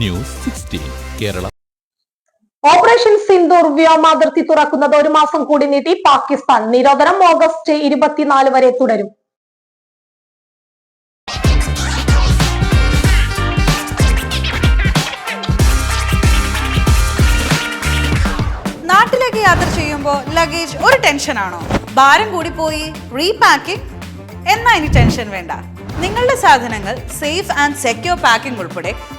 News sixteen Kerala. Operation Sindoor വ്യോമാതിർത്തി തുറക്കുന്നത് ഒരു മാസം കൂടി നീട്ടി പാകിസ്ഥാൻ നിരോധനം ഓഗസ്റ്റ് ഇരുപത്തിനാല് വരെ തുടരും. നാട്ടിലേക്ക് യാത്ര ചെയ്യുമ്പോൾ ലഗേജ് ഒരു ടെൻഷനാണോ? ഭാരം കൂടി പോയി റീപാക്കിംഗ് എന്നാ ഇനി ടെൻഷൻ വേണ്ട. നിങ്ങളുടെ സാധനങ്ങൾ സേഫ് ആൻഡ് സെക്യൂർ പാക്കിംഗ് ഉൾപ്പെടെ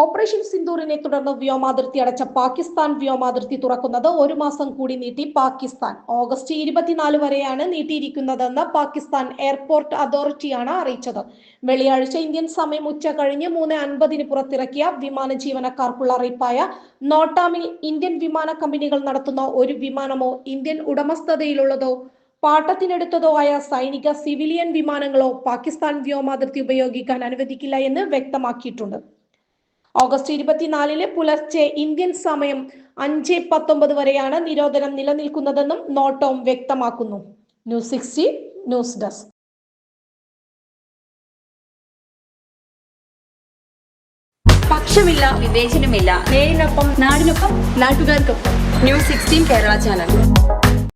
ഓപ്പറേഷൻ സിന്ദൂറിനെ തുടർന്ന് വ്യോമാതിർത്തി അടച്ച പാകിസ്ഥാൻ വ്യോമാതിർത്തി തുറക്കുന്നത് ഒരു മാസം കൂടി നീട്ടി പാകിസ്ഥാൻ. ഓഗസ്റ്റ് ഇരുപത്തിനാല് വരെയാണ് നീട്ടിയിരിക്കുന്നതെന്ന് പാകിസ്ഥാൻ എയർപോർട്ട് അതോറിറ്റിയാണ് അറിയിച്ചത്. വെള്ളിയാഴ്ച ഇന്ത്യൻ സമയം ഉച്ച കഴിഞ്ഞ് മൂന്ന് അൻപതിന് പുറത്തിറക്കിയ വിമാന ജീവനക്കാർക്കുള്ള അറിയിപ്പായ നോട്ടാമിൽ ഇന്ത്യൻ വിമാന കമ്പനികൾ നടത്തുന്ന ഒരു വിമാനമോ ഇന്ത്യൻ ഉടമസ്ഥതയിലുള്ളതോ പാട്ടത്തിനെടുത്തതോ ആയ സൈനിക സിവിലിയൻ വിമാനങ്ങളോ പാകിസ്ഥാൻ വ്യോമാതിർത്തി ഉപയോഗിക്കാൻ അനുവദിക്കില്ല എന്ന് വ്യക്തമാക്കിയിട്ടുണ്ട്. ഓഗസ്റ്റ് ഇരുപത്തിനാലിന് പുലർച്ചെ ഇന്ത്യൻ സമയം അഞ്ച് പത്തൊമ്പത് വരെയാണ് നിരോധനം നിലനിൽക്കുന്നതെന്നും നോട്ടോം വ്യക്തമാക്കുന്നു. News sixty news desk. പക്ഷമില്ല വിവേചനമില്ല. നേരിനൊപ്പം നാടിനൊപ്പം നാട്ടുകാർക്കൊപ്പം. News sixteen Kerala channel.